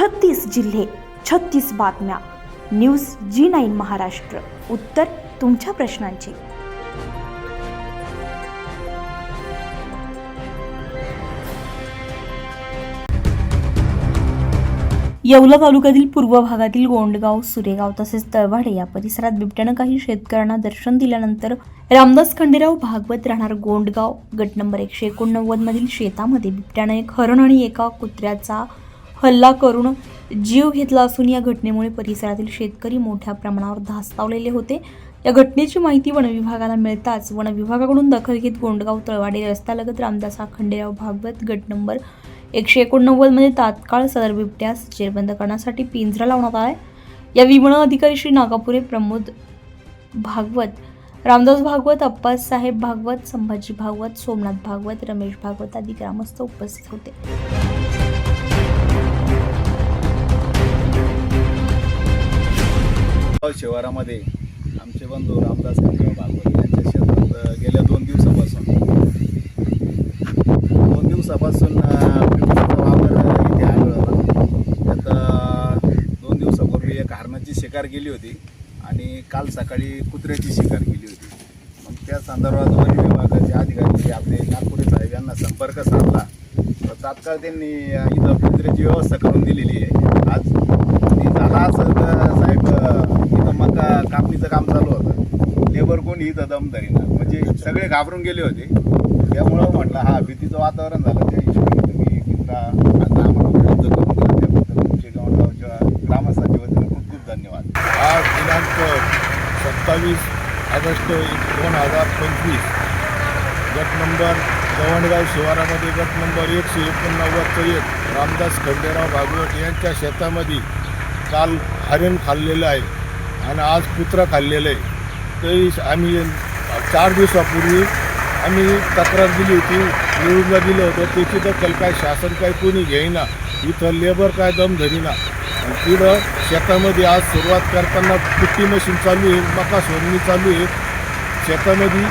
छत्तीस जिल्हे छत्तीस बातम्या. News G nine Maharashtra. उत्तर तुमच्या प्रश्नांची. येवला तालुक्यातील पूर्व भागातील गोंडगाव सुरेगाव तसेच तळवाडे या परिसरात बिबट्यानं काही शेतकऱ्यांना दर्शन दिल्यानंतर रामदास खंडेराव भागवत राहणार गोंडगाव. गट नंबर एकशे एकोणनव्वद मधील शेतामध्ये बिबट्यानं एक हरण आणि एका कुत्र्याचा हल्ला करून जीव घेतला असून या घटनेमुळे परिसरातील शेतकरी मोठ्या प्रमाणावर धास्तावलेले होते. या घटनेची माहिती वनविभागाला मिळताच वनविभागाकडून दखल घेत गोंडगाव तळवाडे रस्त्यालगत रामदास खंडेराव भागवत गट नंबर एकशे एकोणनव्वदमध्ये तात्काळ सदर बिबट्यास जेरबंद करण्यासाठी पिंजरा लावण्यात आला या विमण अधिकारी श्री नागापुरे प्रमोद भागवत रामदास भागवत अप्पासाहेब भागवत संभाजी भागवत सोमनाथ भागवत रमेश भागवत आदी ग्रामस्थ उपस्थित होते. गाव शिवारामध्ये आमचे बंधू रामदास खंडेराव भागवत यांच्या शेतात गेल्या दोन दिवसापासून. दोन दिवसापासून बिबट्याचा वावर इथे आढळला. त्यात दोन दिवसापूर्वी एक हरणाची शिकार केली होती आणि काल सकाळी कुत्र्याची शिकार केली होती. मग त्या संदर्भात वन विभागाचे अधिकारी आपले नागपुरे साहेब यांना संपर्क साधला. तर तात्काळ त्यांनी इथं कुत्र्याची व्यवस्था करून दिलेली आहे. आज आणि झाला असं तर साहेब अ, इथं मका कापणीचं काम चालू होतं. लेबर कोण इथं दम धरीना. म्हणजे सगळे घाबरून गेले होते. त्यामुळं म्हटलं हा भीतीचं वातावरण झालं. त्या हिशोबाने तुम्ही पिंजरा आता आम्हाला उपलब्ध करून दिला त्याबद्दल तुमचे गावगावच्या ग्रामस्थांच्या वतीनं खूप खूप धन्यवाद. आज दिनांक सत्तावीस ऑगस्ट दोन हजार पंचवीस. गट नंबर गव्हाणगाव शिवारामध्ये गट नंबर एकशे एकोणनव्वदचं एक रामदास खंडेराव भागवत यांच्या शेतामध्ये काल हरिण खाल्लेलं आहे. आणि आज कुत्रा खाल्लेलं आहे. तरी आम्ही चार दिवसापूर्वी आम्ही तक्रार दिली होती न्यूजला दिलं होतं. त्याची दखल काय शासन काय कोणी घेईना. इथं लेबर काय दम धरीना. आणि तिथं शेतामध्ये आज सुरुवात करताना पुट्टी मशीन चालू आहे मका सोडणी चालू आहे. शेतामध्ये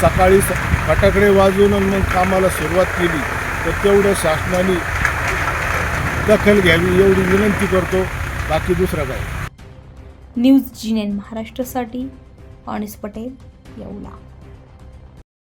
सकाळी स- फटाकडे वाजवून मग कामाला सुरुवात केली. तर तेवढं शासनाने दखल घ्यावी एवढी विनंती करतो. बाकी दुसरं काय? न्यूज जी नाईन महाराष्ट्रासाठी अनिस पटेल येवला.